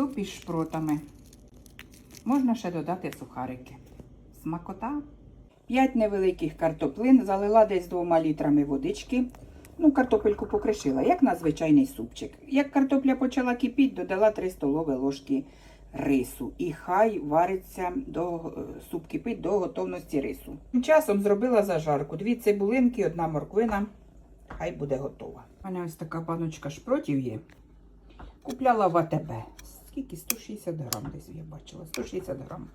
Суп із шпротами. Можна ще додати сухарики. Смакота. П'ять невеликих картоплин залила десь двома літрами водички. Ну, картопельку покришила, як на звичайний супчик. Як картопля почала кипіти, додала 3 столові ложки рису. І хай вариться до е, суп кипить до готовності рису. Тим часом зробила зажарку. Дві цибулинки, одна морквина. Хай буде готова. У мене ось така баночка шпротів є. Купляла в АТБ. Скільки? 160 грам десь я бачила. 160 грам.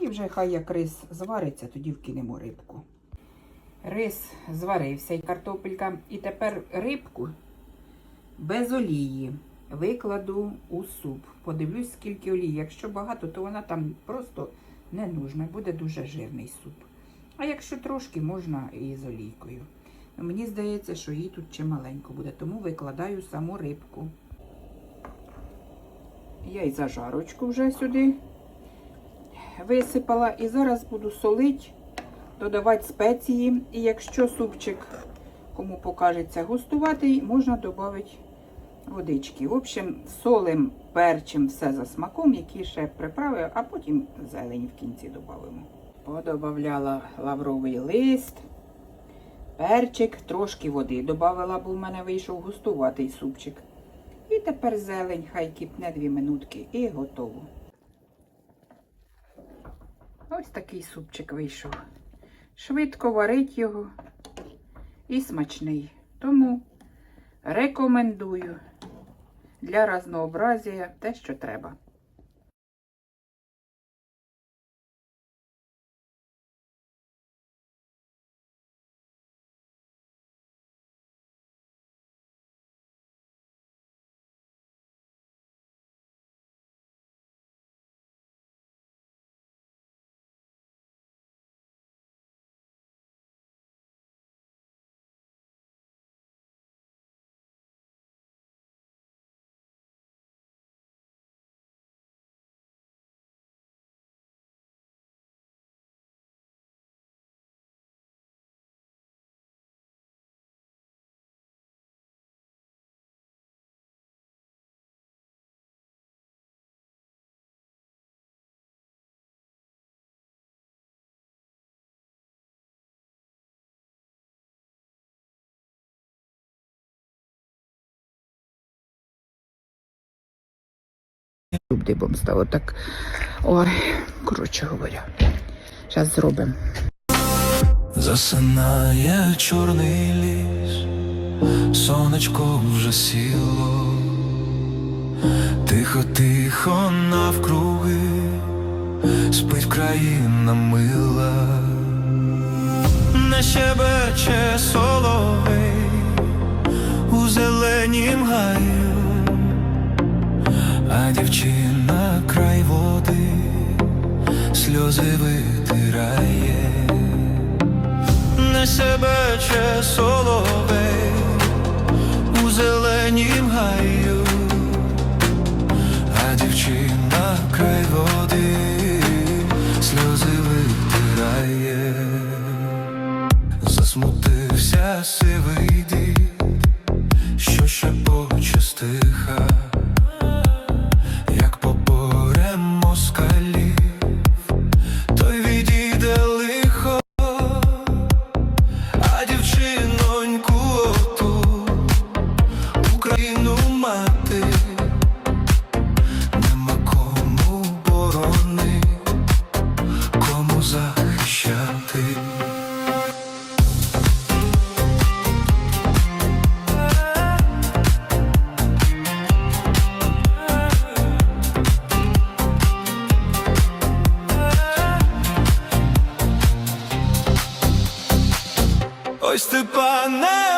І вже хай як рис звариться, тоді вкинемо рибку. Рис зварився і картопелька. І тепер рибку без олії викладу у суп. Подивлюсь, скільки олії. Якщо багато, то вона там просто не нужна. Буде дуже жирний суп. А якщо трошки, можна і з олійкою. Мені здається, що їй тут чималенько буде, тому викладаю саму рибку. Я й зажарочку вже сюди висипала. І зараз буду солити, додавати спеції. І якщо супчик, кому покажеться густуватий, можна додати водички. В общем, солим, перчим все за смаком, які ще приправи, а потім зелень в кінці додамо. Подобавляла лавровий лист, перчик, трошки води додавала, бо в мене вийшов густуватий супчик. І тепер зелень, хай кипне 2 минутки і готово. Ось такий супчик вийшов. Швидко варить його і смачний. Тому рекомендую для разнообразія те, що треба. Дуб дибом стало так. Ой, коротше говоря. Зараз зробимо. Засинає чорний ліс, сонечко вже сіло, тихо, тихо навкруги, спить країна мила, не щебече соловей. У зеленім гаю, а дівчина край води сльози витирає. Не себе соловей Україну мати нема кому борони, кому захищати. Ой, Степане,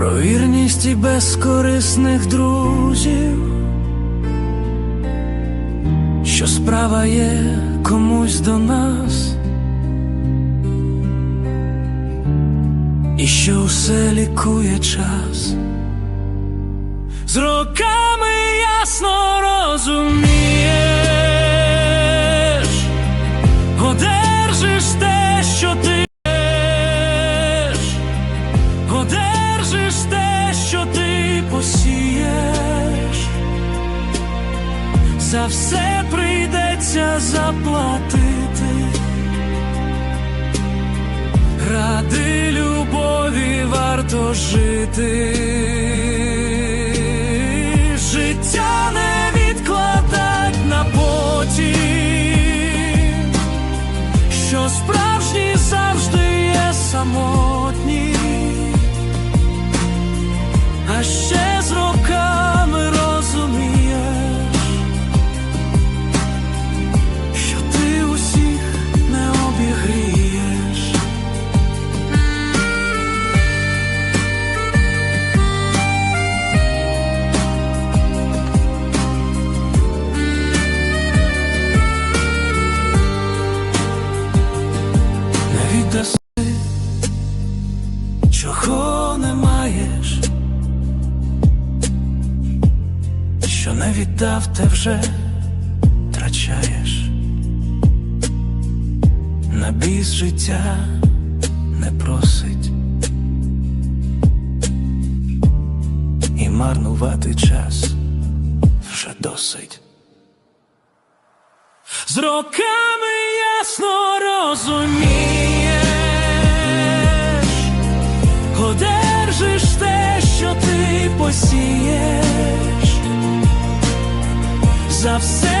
Про вірність і безкорисних друзів, що справа є комусь до нас, і що усе лікує час. З роками ясно розумієш, за все прийдеться заплатити. Ради любові варто жити. Віддаси, чого не маєш, що не віддав, те вже втрачаєш. На біс життя не просить і марнувати час вже досить. З роками ясно розумієш, посієш, за все